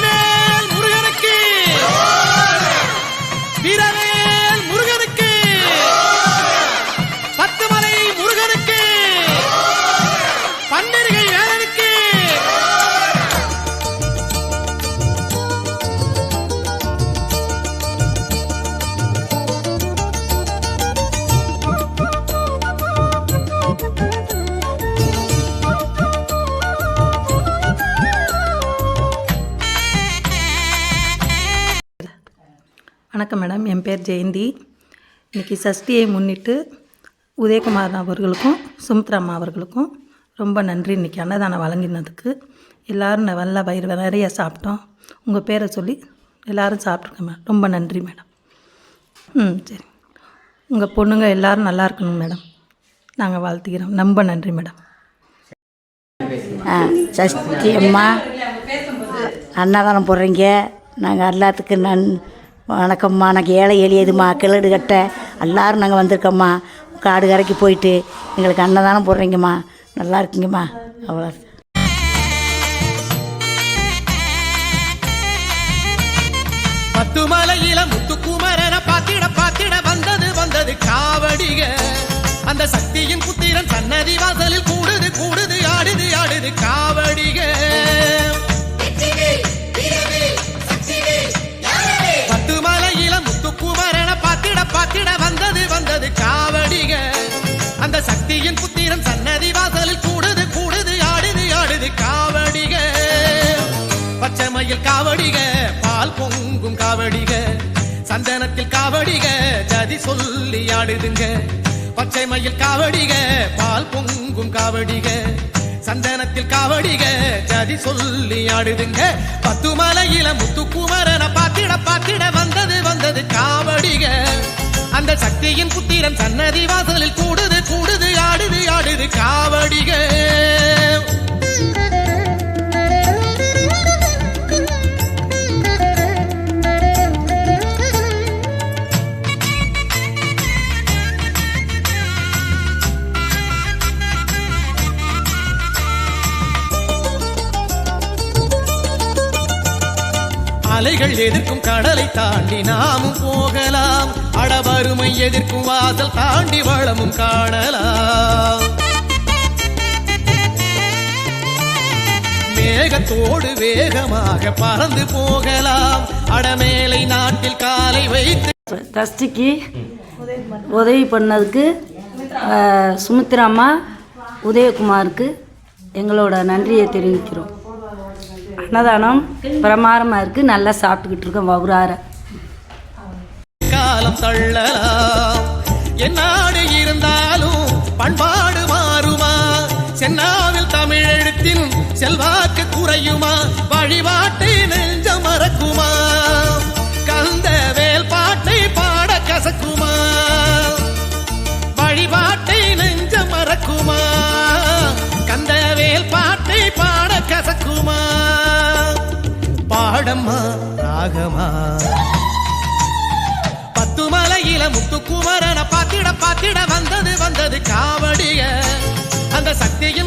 வீரவேல் முருகனுக்கு. வீரவேல் முருகனுக்கு. பத்துமலை முருகனுக்கு. பன்னிருகை வேலனுக்கு. வணக்கம் மேடம். என் பேர் ஜெயந்தி. இன்னைக்கு சஷ்டியை முன்னிட்டு உதயகுமார் அவர்களுக்கும் சுமித்ராம்மா அவர்களுக்கும் ரொம்ப நன்றி. இன்னைக்கு அன்னதானம் வழங்கினதுக்கு எல்லோரும் நல்ல வயிறு நிறைய சாப்பிட்டோம். உங்கள் பேரை சொல்லி எல்லோரும் சாப்பிட்ருக்கேன் மேடம். ரொம்ப நன்றி மேடம். ம் சரி. உங்கள் பொண்ணுங்க எல்லோரும் நல்லா இருக்கணும் மேடம். நாங்கள் வாழ்த்துக்கிறோம். ரொம்ப நன்றி மேடம். ஆ சஷ்டி அம்மா அன்னதானம் போடுறீங்க. நாங்கள் எல்லாத்துக்கும் நன் வணக்கம்மா. நாங்கள் ஏழை எளியதுமா. கிழடு கட்ட. எல்லாரும் நாங்கள் வந்திருக்கோம்மா. காடு கரைக்கு போயிட்டு எங்களுக்கு அன்னதானம் போடுறீங்கம்மா. நல்லா இருக்கீங்கம்மா. அவ்வளோ பத்து மலையில முத்துக்குமரன பாத்திட பாத்திட வந்தது வந்தது காவடிக. அந்த சக்தியின் புத்திரன் சன்னதி வாசலில் கூடுது கூடுது ஆடுது ஆடுது காவடிக. அந்த புத்திரன் சன்னதி வாசலில் கூடுது கூடுது ஆடுது ஆடுது காவடிக. பச்சைமயில் காவடிக பால் பொங்கும் காவடிக. சந்தனத்தில் காவடிக ஜதி சொல்லி ஆடுதுங்க. பச்சை மயில் காவடிக பால் பொங்கும் காவடிக. சந்தனத்தில் காவடிக ஜதி சொல்லி ஆடுதுங்க. பத்து மலையில முத்துக்குமரன பாத்திட பாத்திட வந்தது வந்தது காவடிக. அந்த சக்தியின் புத்திரன் சன்னதி வாசலில் கூடுது கூடுது ஆடுது காவடிக. அலைகள் எதிர்க்கும் கடலை தாண்டி நாமும் போகலாம். அடவருமை எதிர்க்கும் வாசல் தாண்டி வளமும் காணலாம். மேகத்தோடு வேகமாக பறந்து போகலாம். அடமேலை நாட்டில் காலை வைத்து தஸ்டிக்கு உதவி பண்ணதுக்கு அஹ், அம்மா உதயகுமாருக்கு எங்களோட நன்றியை தெரிவிக்கிறோம். அன்னதானம் பிரமாரமாக இருக்குது நல்லா சாப்பிட்டுக்கிட்டு இருக்கோம் வவுறார காலம் தள்ளலாம். என்னாடு இருந்தாலும் பண்பாடு மாறுமா? சென்னாவில் தமிழ் எழுத்தின் செல்வாக்கு குறையுமா? வழிபாட்டை நெஞ்ச மறக்குமா? கந்த வேல் பாட்டை பாட கசக்குமா? வழிபாட்டை நெஞ்ச மறக்குமா? கந்த வேல் பாட்டை பாட கசக்குமா? பாடம்மா ராகமா மலையில முத்துக்குமரனை பாத்திட பாத்திட வந்தது வந்தது காவடிய. அந்த சக்திய